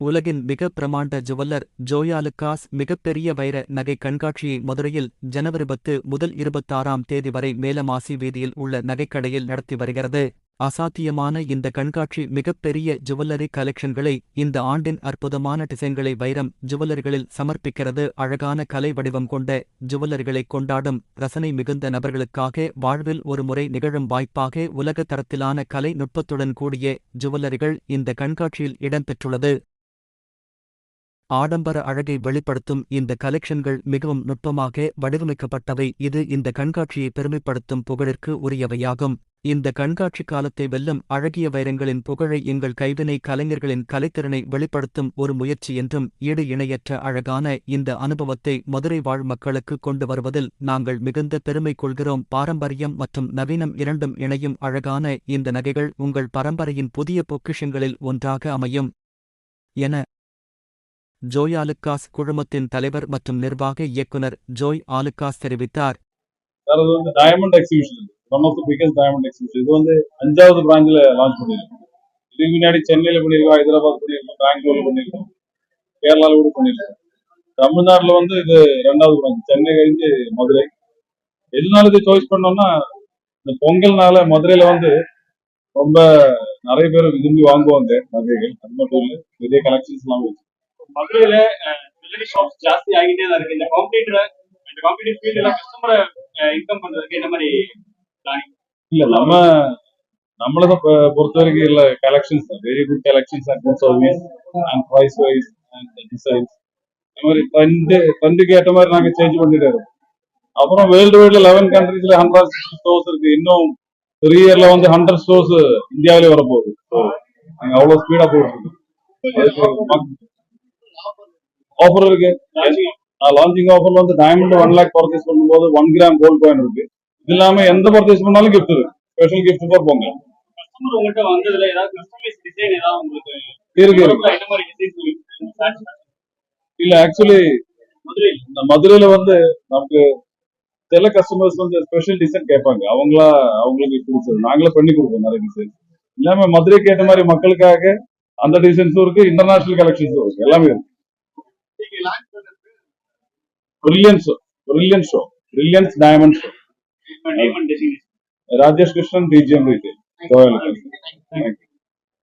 உலகின் மிக பிரமாண்ட ஜுவல்லர் ஜோயாலுக்காஸ் மிகப்பெரிய வைர நகை கண்காட்சியை மதுரையில் ஜனவரி பத்து முதல் இருபத்தாறாம் தேதி வரை மேலமாசி வீதியில் உள்ள நகைக்கடையில் நடத்தி வருகிறது. அசாத்தியமான இந்த கண்காட்சி மிகப்பெரிய ஜுவல்லரி கலெக்ஷன்களை இந்த ஆண்டின் அற்புதமான டிசைன்களை வைரம் ஜுவல்லரிகளில் சமர்ப்பிக்கிறது. அழகான கலை வடிவம் கொண்ட ஜுவல்லரிகளை கொண்டாடும் ரசனை மிகுந்த நபர்களுக்காக வாழ்வில் ஒரு முறை நிகழும் வாய்ப்பாக உலக தரத்திலான கலை நுட்பத்துடன் கூடிய ஜுவல்லரிகள் இந்த கண்காட்சியில் இடம்பெற்றுள்ளது ஆடம்பர அழகை வெளிப்படுத்தும் இந்த கலெக்ஷன்கள் மிகவும் நுட்பமாக வடிவமைக்கப்பட்டவை. இது இந்த கண்காட்சியை பெருமைப்படுத்தும் புகழிற்கு உரியவையாகும். இந்த கண்காட்சி காலத்தை வெல்லும் அழகிய வைரங்களின் புகழை எங்கள் கைவினை கலைஞர்களின் கலைத்திறனை வெளிப்படுத்தும் ஒரு முயற்சி என்றும் ஈடு இணையற்ற அழகான இந்த அனுபவத்தை மதுரை வாழ் மக்களுக்கு கொண்டு வருவதில் நாங்கள் மிகுந்த பெருமை கொள்கிறோம். பாரம்பரியம் மற்றும் நவீனம் இரண்டும் இணையும் அழகான இந்த நகைகள் உங்கள் பரம்பரையின் புதிய பொக்கிஷங்களில் ஒன்றாக அமையும். என ஜோய் ஆலுக்காஸ் குழுமத்தின் தலைவர் மற்றும் நிர்வாக இயக்குனர் ஜோய் ஆலுக்காஸ் தெரிவித்தார். சார் வந்து diamond exhibition one of the biggest diamond exhibition இது வந்து அஞ்சாவது பிராஞ்சில் லான்ச் பண்ணியிருக்கோம். இதுக்கு முன்னாடி சென்னையில் பண்ணியிருக்கோம் ஹைதராபாத் பண்ணியிருக்கோம் பெங்களூர்ல பண்ணியிருக்கோம் கேரளாவில் கூட பண்ணியிருக்கோம். தமிழ்நாட்டில் வந்து இது ரெண்டாவது பிராஞ்ச். சென்னை கழிஞ்சு மதுரை. எதனால இது சாய்ஸ் பண்ணோம்னா இந்த பொங்கல்னால மதுரையில வந்து ரொம்ப நிறைய பேர் விரும்பி வாங்குவாங்க நகைகள் அது மட்டும் இல்லை நிறைய கலெக்ஷன்ஸ் எல்லாம் வச்சு. மதுரையில ஜுவல்லரி ஷாப்ஸ் ஜாஸ்தி ஆகிட்டே தான் இருக்கு. இந்த காம்படிட்டர் இந்த காம்படிட்டிவ் ஃபீல்ட்ல கஸ்டமரை இன்கம் பண்றதுக்கு என்ன மாதிரி பிளானிங் இல்ல நம்ம நம்மளை தான் பொ- பொறுத்த வரைக்கும் இல்ல collections very good collections and good service and price wise and designs இந்த மாதிரி ட்ரெண்ட் ட்ரெண்டுக்கு ஏற்ற மாதிரி நாங்க சேஞ்ச் பண்ணிட்டே இருக்கோம். அப்புறம் வேர்ல்டு வைட்ல லெவன் கண்ட்ரீஸ்ல ஹண்ட்ரட் ஸ்டோர்ஸ் இருக்கு. இன்னும் த்ரீ இயர்ல வந்து ஹண்ட்ரட் ஸ்டோர்ஸ் இந்தியாவிலே வரப்போகுது. நாங்க அவ்வளவு ஸ்பீடா போயிட்டு இருக்கோம். ஆஃபர் இருக்கு. லான்ச்சிங் ஆஃபர் வந்து டைமண்ட் ஒன் லேக் பர்ச்சேஸ் பண்ணும்போது ஒன் கிராம் கோல்ட் காயின் இருக்கு. இது இல்லாம எந்த பர்ச்சேஸ் பண்ணாலும் கிஃப்ட் இருக்கு. ஸ்பெஷல் கிஃப்ட் ஃபார் பொங்கல் இருக்கு இல்ல ஆக்சுவலி இந்த மதுரையில வந்து நமக்கு சில கஸ்டமர்ஸ் வந்து ஸ்பெஷல் டிசைன் கேட்பாங்க. அவங்களா அவங்களுக்கு பிடிச்சது. நாங்களே பண்ணி கொடுப்போம் நிறைய டிசைன் இல்லாம மதுரைக்கு ஏற்ற மாதிரி மக்களுக்காக அந்த டிசைன்ஸும் இருக்கு இன்டர்நேஷனல் கலெக்ஷன்ஸும் இருக்கு. எல்லாமே இருக்கு. Brilliance brilliance show brilliance diamond show Rajesh Krishnan DGM రీతే